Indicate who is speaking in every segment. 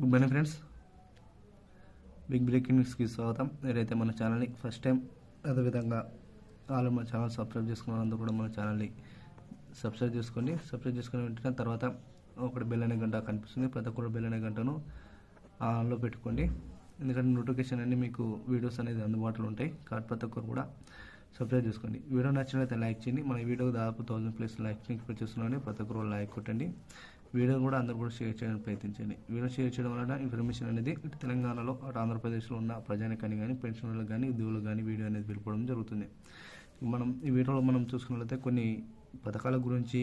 Speaker 1: Good morning friends. Big breaking న్యూస్కి స్వాగతం. మీరైతే మన ఛానల్ని ఫస్ట్ టైం అదేవిధంగా వాళ్ళు మన ఛానల్ సబ్స్క్రైబ్ చేసుకున్నందుకు కూడా మన ఛానల్ని సబ్స్క్రైబ్ చేసుకోండి. సబ్స్క్రైబ్ చేసుకుని వెంటనే తర్వాత ఒకటి బెల్ అనే గంట కనిపిస్తుంది. ప్రతి ఒక్కరు బెల్ అనే గంటను ఆన్లో పెట్టుకోండి. ఎందుకంటే నోటిఫికేషన్ అన్ని మీకు వీడియోస్ అనేది అందుబాటులో ఉంటాయి. కాబట్టి ప్రతి ఒక్కరు కూడా సబ్స్క్రైబ్ చేసుకోండి. వీడియో నచ్చినట్లయితే లైక్ చేయండి. మన వీడియోకి దాదాపు థౌసండ్ ప్లస్ లైక్స్ ఎక్స్పెక్ట్ చేస్తున్నాను ప్రతి ఒక్కరు లైక్ కొట్టండి. వీడియో కూడా అందరూ కూడా షేర్ చేయడానికి ప్రయత్నించండి. వీడియో షేర్ చేయడం వలన ఇన్ఫర్మేషన్ అనేది తెలంగాణలో అటు ఆంధ్రప్రదేశ్లో ఉన్న ప్రజానికానికి కానీ పెన్షనర్లకు కానీ ఉద్యోగులకు కానీ వీడియో అనేది వెళ్ళిపోవడం జరుగుతుంది. మనం ఈ వీడియోలో మనం చూసుకున్నట్లయితే కొన్ని పథకాల గురించి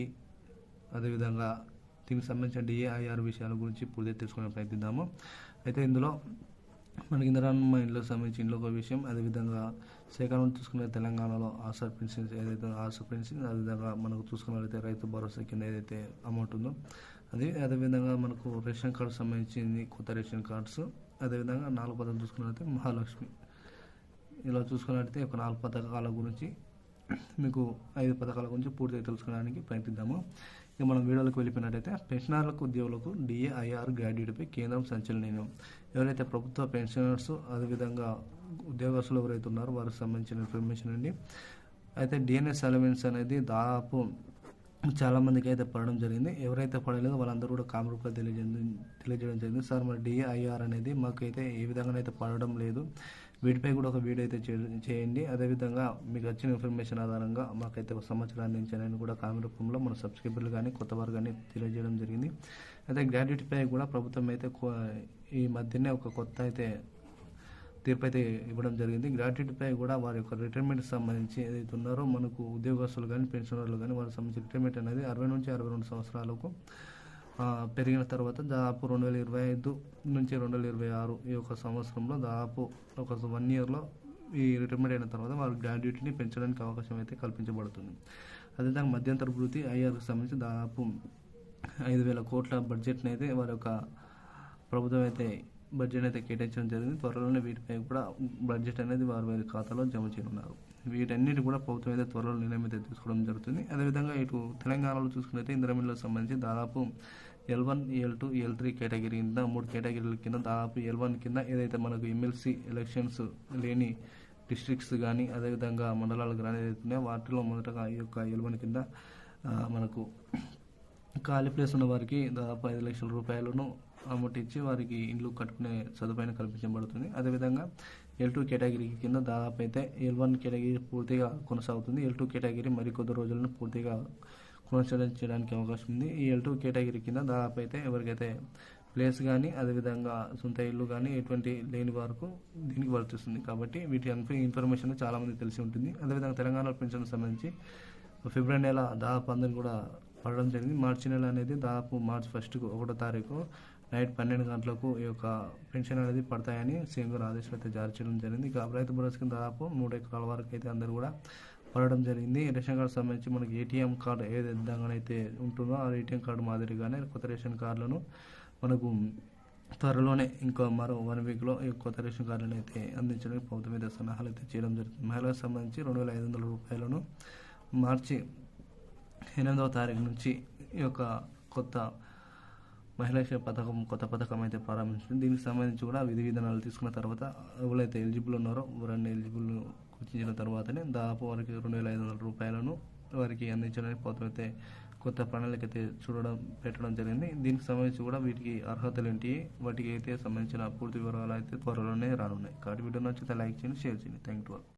Speaker 1: అదేవిధంగా దీనికి సంబంధించిన డిఏఐఆర్ విషయాల గురించి పూర్తిగా తెలుసుకునే ప్రయత్నిద్దాము. అయితే ఇందులో మనకి ఇందిరామ్మ ఇంట్లో సంబంధించి ఇంట్లో ఒక విషయం. అదేవిధంగా సేకరణ చూసుకునే తెలంగాణలో ఆసర్ పెన్షన్స్ ఏదైతే ఆశా పెన్షన్ అదేవిధంగా మనకు చూసుకున్నట్లయితే రైతు భరోసా కింద ఏదైతే అమౌంట్ ఉందో అది. అదేవిధంగా మనకు రేషన్ కార్డు సంబంధించింది కొత్త రేషన్ కార్డ్స్ అదేవిధంగా నాలుగు పథకాలు చూసుకున్నట్లయితే మహాలక్ష్మి. ఇలా చూసుకున్నట్లయితే ఒక నాలుగు పథకాల గురించి మీకు ఐదు పథకాల గురించి పూర్తిగా తెలుసుకోవడానికి ప్రయత్నిద్దాము. ఇక మనం వీడియోలకు వెళ్ళిపోయినట్టయితే పెన్షనర్లకు ఉద్యోగులకు డిఏఐఆర్ గ్రాడ్యుయేట్పై కేంద్రం సంచలనం ఎవరైతే ప్రభుత్వ పెన్షనర్స్ అదేవిధంగా ఉద్యోగస్తులు ఎవరైతే ఉన్నారో వారికి సంబంధించిన ఇన్ఫర్మేషన్ అండి. అయితే డిఎన్ఎస్ అలవెన్స్ అనేది దాదాపు చాలామందికి అయితే పడడం జరిగింది. ఎవరైతే పడలేదో వాళ్ళందరూ కూడా కామ రూపాయలు తెలియజేయడం తెలియజేయడం జరిగింది. సార్ మరి డిఐఆర్ అనేది మాకైతే ఏ విధంగానైతే పడడం లేదు. వీటిపై కూడా ఒక వీడియో అయితే చేయండి. అదేవిధంగా మీకు వచ్చిన ఇన్ఫర్మేషన్ ఆధారంగా మాకైతే ఒక సమాచారం అందించాలని కూడా కామెంట్ రూపంలో మన సబ్స్క్రైబర్లు కానీ కొత్త వారు కానీ తెలియజేయడం జరిగింది. అయితే గ్రాడ్యుయేట్పై కూడా ప్రభుత్వం అయితే ఈ మధ్యనే ఒక కొత్త అయితే తీర్పు అయితే ఇవ్వడం జరిగింది. గ్రాట్యుటీపై కూడా వారి యొక్క రిటైర్మెంట్ సంబంధించి ఏదైతే ఉన్నారో మనకు ఉద్యోగస్తులు కానీ పెన్షనర్లు కానీ వారికి సంబంధించి రిటైర్మెంట్ అనేది అరవై నుంచి అరవై రెండు సంవత్సరాలకు పెరిగిన తర్వాత దాదాపు రెండు వేల ఇరవై ఐదు నుంచి రెండు వేల ఇరవై ఆరు ఈ యొక్క సంవత్సరంలో దాదాపు ఒక వన్ ఇయర్లో ఈ రిటైర్మెంట్ అయిన తర్వాత వారి గ్రాడ్యుయేట్ని పెంచడానికి అవకాశం అయితే కల్పించబడుతుంది. అదేవిధంగా మధ్యంతర వృత్తి ఐఆర్కి సంబంధించి దాదాపు ఐదు వేల కోట్ల బడ్జెట్ని అయితే వారి యొక్క ప్రభుత్వం అయితే బడ్జెట్ అయితే కేటాయించడం జరిగింది. త్వరలోనే వీటిపై కూడా బడ్జెట్ అనేది వారి వారి ఖాతాలో జమ చేయనున్నారు. వీటన్నిటి కూడా ప్రభుత్వం అయితే త్వరలో నిర్ణయం అయితే తీసుకోవడం జరుగుతుంది. అదేవిధంగా ఇటు తెలంగాణలో చూసుకున్నట్లయితే ఇంద్రమిల్లకు సంబంధించి దాదాపు L one L two L three category కింద మూడు కేటగిరీల కింద దాదాపు ఎల్ వన్ కింద ఏదైతే మనకు ఎమ్మెల్సీ ఎలక్షన్స్ లేని డిస్ట్రిక్ట్స్ కానీ అదేవిధంగా మండలాలు కానీ ఏదైతే వాటిలో మొదటగా ఈ యొక్క ఎల్ వన్ కింద మనకు ఖాళీ ప్లేస్ ఉన్న వారికి దాదాపు ఐదు లక్షల రూపాయలను అమౌంట్ వారికి ఇండ్లు కట్టుకునే సదుపాయం కల్పించబడుతుంది. అదేవిధంగా ఎల్ టూ కేటగిరీ కింద దాదాపు అయితే ఎల్ వన్ కేటగిరీ పూర్తిగా కొనసాగుతుంది. ఎల్ టూ కేటగిరీ మరికొద్ది రోజులను పూర్తిగా కొనసాగించడానికి అవకాశం ఉంది. ఈ ఎల్ టూ కేటగిరీ కింద దాదాపు అయితే ఎవరికైతే ప్లేస్ కానీ అదేవిధంగా సొంత ఇల్లు కానీ ఎటువంటి లేని వరకు దీనికి వర్తిస్తుంది. కాబట్టి వీటి ఇన్ఫర్మేషన్ చాలామంది తెలిసి ఉంటుంది. అదేవిధంగా తెలంగాణ పెన్షన్ సంబంధించి ఫిబ్రవరి నెల దాదాపు అందరిని కూడా పడడం జరిగింది. మార్చి నెల అనేది దాదాపు మార్చి ఫస్ట్కు ఒకటో తారీఖు నైట్ పన్నెండు గంటలకు ఈ యొక్క పెన్షన్ అనేది పడతాయని సీఎం గారు ఆదేశాలు అయితే జారీ చేయడం జరిగింది. ఇక రైతు భరోసా దాదాపు మూడు ఎకరాల వరకు అయితే అందరూ కూడా పడడం జరిగింది. రేషన్ కార్డు సంబంధించి మనకి ఏటీఎం కార్డు ఏ విధంగా అయితే ఉంటుందో ఆ ఏటీఎం కార్డు మాదిరిగానే కొత్త రేషన్ కార్డులను మనకు త్వరలోనే ఇంకా మరో వన్ వీక్లో ఈ కొత్త రేషన్ కార్డులను అయితే అందించడానికి ప్రభుత్వం మీద సలహాలు అయితే చేయడం జరుగుతుంది. మహిళలకు సంబంధించి రెండు వేల ఐదు వందల రూపాయలను మార్చి ఎనిమిదవ తారీఖు నుంచి ఈ యొక్క కొత్త మహిళా పథకం కొత్త పథకం అయితే ప్రారంభించింది. దీనికి సంబంధించి కూడా విధి విధానాలు తీసుకున్న తర్వాత ఎవరైతే ఎలిజిబుల్ ఉన్నారో వారిని ఎలిజిబుల్ గుర్తించిన తర్వాతనే దాదాపు వారికి రెండు వేల ఐదు వందల రూపాయలను వారికి అందించడానికి ప్రభుత్వం అయితే కొత్త ప్రణాళిక అయితే చూడడం పెట్టడం జరిగింది. దీనికి సంబంధించి కూడా వీటికి అర్హతలు ఏంటి వాటికి అయితే సంబంధించిన పూర్తి వివరాలు అయితే త్వరలోనే రానున్నాయి. కాబట్టి వీడియో నచ్చితే లైక్ చేయండి షేర్ చేయండి. Thank you